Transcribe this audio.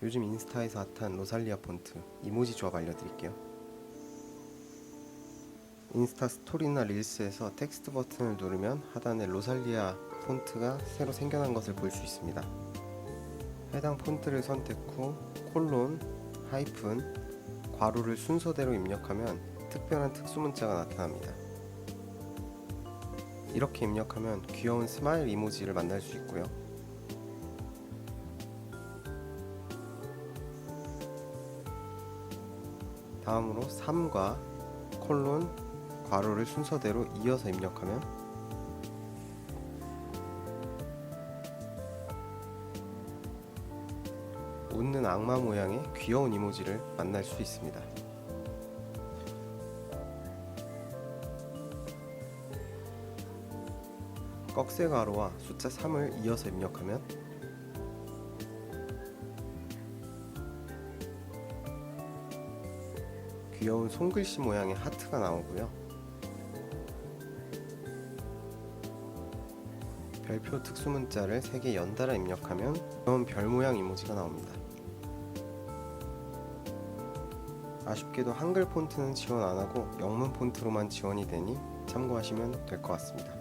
요즘 인스타에서 핫한 로살리아 폰트 이모지 조합 알려드릴게요. 인스타 스토리나 릴스에서 텍스트 버튼을 누르면 하단에 로살리아 폰트가 새로 생겨난 것을 볼 수 있습니다. 해당 폰트를 선택 후 콜론, 하이픈, 괄호를 순서대로 입력하면 특별한 특수 문자가 나타납니다. 이렇게 입력하면 귀여운 스마일 이모지를 만날 수 있고요. 다음으로 3과 콜론, 괄호를 순서대로 이어서 입력하면 웃는 악마 모양의 귀여운 이모지를 만날 수 있습니다. 꺽쇠 가로와 숫자 3을 이어서 입력하면 귀여운 손글씨 모양의 하트가 나오고요. 별표 특수 문자를 3개 연달아 입력하면 귀여운 별 모양 이모지가 나옵니다. 아쉽게도 한글 폰트는 지원 안 하고 영문 폰트로만 지원이 되니 참고하시면 될 것 같습니다.